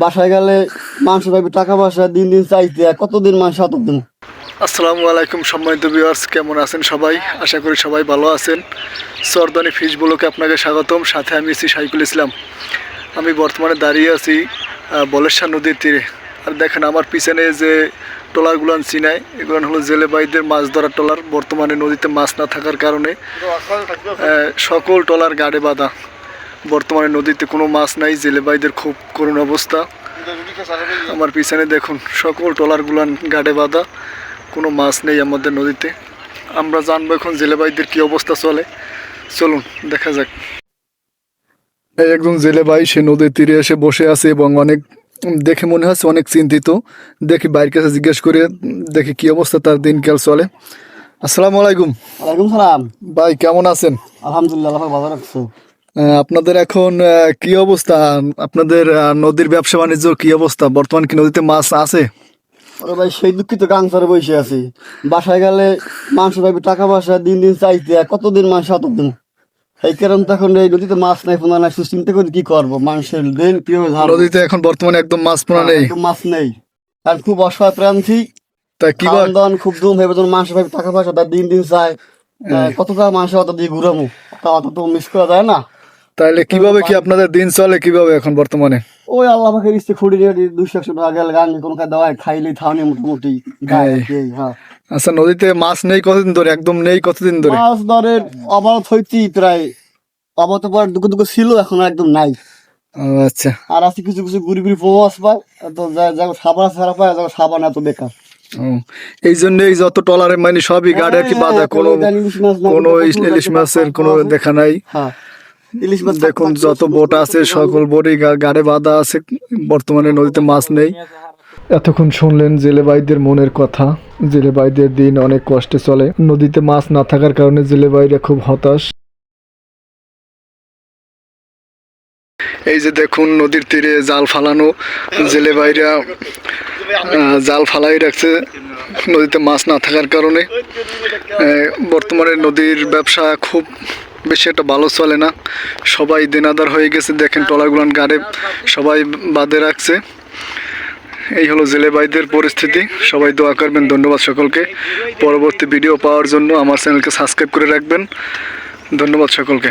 বাসায় গেলে মাংস পাইবে টাকা পয়সা দিন দিন চাইতে কতদিন মাংস অত দিন আসসালামু আলাইকুম সম্মানিত ভিউয়ার্স কেমন আছেন সবাই? আশা করি সবাই ভালো আছেন। সরদানি ফিশ আপনাকে স্বাগতম। সাথে আমি এসি সাইকুল ইসলাম। আমি বর্তমানে দাঁড়িয়ে আছি বলেশ্বর নদীর তীরে। আর দেখেন আমার পিছনে যে ট্রলারগুলো চিনায় এগুলো হলো জেলে ভাইদের মাছ ধরার ট্রলার। বর্তমানে নদীতে মাছ না থাকার কারণে সকল ট্রলার গাড়ে বাঁধা। বর্তমানে নদীতে কোনো মাছ নাই জেলে ভাইদের খুব করুণ অবস্থা। আমার পিছনে দেখুন সকল ট্রলারগুলান গাড়ে বাঁধা কোনো মাছ নেই আমাদের নদীতে। আমরা জানব এখন জেলেবাইদের কি অবস্থা চলে। চলুন দেখা যাক। এই একজন জেলে ভাই সে নদীর তীরে এসে বসে আছে এবং অনেক দেখে মনে হচ্ছে অনেক চিন্তিত। দেখি বাইরের কাছে জিজ্ঞেস করে দেখি কি অবস্থা তার দিনকাল চলে। আসসালামু আলাইকুম। ওয়ালাইকুম সালাম। ভাই কেমন আছেন? আলহামদুলিল্লাহ ভালো রাখছো। আপনাদের এখন কি অবস্থা? আপনাদের নদীর ব্যবসা বাণিজ্য কি অবস্থা? বর্তমান কি নদীতে মাছ আছে? ওরে ভাই সেই দুঃখিত বসে আছি। বাসায় গেলে মাংস টাকা পয়সা দিন দিন চাইতে কতদিন মাংস অত দিন এই কারণে তখন এই নদীতে মাছ নাই ফোনা নাই। চিন্তা করে কি করব? মানুষের দিন কীভাবে নদীতে এখন বর্তমানে একদম মাছ পোনা নেই। মাছ নেই। আর খুব অসহায় প্রান্তি। তা কি খুব দুম ভেবে মাংস পাইবে টাকা পয়সা দিন দিন চায়। আহ, কত টাকা মাংস অত দিয়ে ঘুরামু তা অত তো মিস করা যায় না। তাহলে কীভাবে কি আপনাদের দিন চলে কীভাবে এখন বর্তমানে? ওই আল্লাহ আমাকে ইচ্ছে খুঁড়ি দুশো একশো টাকা গেলে গান কোনো কাজ দেওয়ায় খাইলে থাউনি মোটামুটি হ্যাঁ। হ্যাঁ। আচ্ছা নদীতে মাছ নেই কতদিন ধরে? একদম নেই কতদিন ধরে? মাছ ধরের অবাধ হইতি প্রায় অবাধ পর দুঃখ দুঃখ ছিল এখন একদম নাই। আচ্ছা। আর আছে কিছু কিছু গুড়ি গুড়ি মাছ পায় তো সাবান ছাড়া পায় সাবান এত বেকার। এই জন্য এই যত টলারে মানে সবই গাড়ে কি হ্যাঁ, বাঁধা কোনো কোনো ইলিশ কোনো ইলিশ মাছের কোনো দেখা নাই। হ্যাঁ। ইলিশ মাছ দেখুন যত বোট আছে সকল বোটই গাড়ে বাঁধা আছে বর্তমানে নদীতে মাছ নেই। এতক্ষণ শুনলেন জেলে ভাইদের মনের কথা। জেলে ভাইদের দিন অনেক কষ্টে চলে। নদীতে মাছ না থাকার কারণে জেলে ভাইরা খুব হতাশ। এই যে দেখুন নদীর তীরে জাল ফালানো। জেলে ভাইরা জাল ফালাই রাখছে নদীতে মাছ না থাকার কারণে। বর্তমানে নদীর ব্যবসা খুব বেশি একটা ভালো চলে না। সবাই দিনাদার হয়ে গেছে, দেখেন টলাগুলান গাড়ে সবাই বাঁধে রাখছে। এই হলো জেলে ভাইদের পরিস্থিতি, সবাই দোয়া করবেন, ধন্যবাদ সকলকে। পরবর্তী ভিডিও পাওয়ার জন্য আমার চ্যানেলকে সাবস্ক্রাইব করে রাখবেন। ধন্যবাদ সকলকে।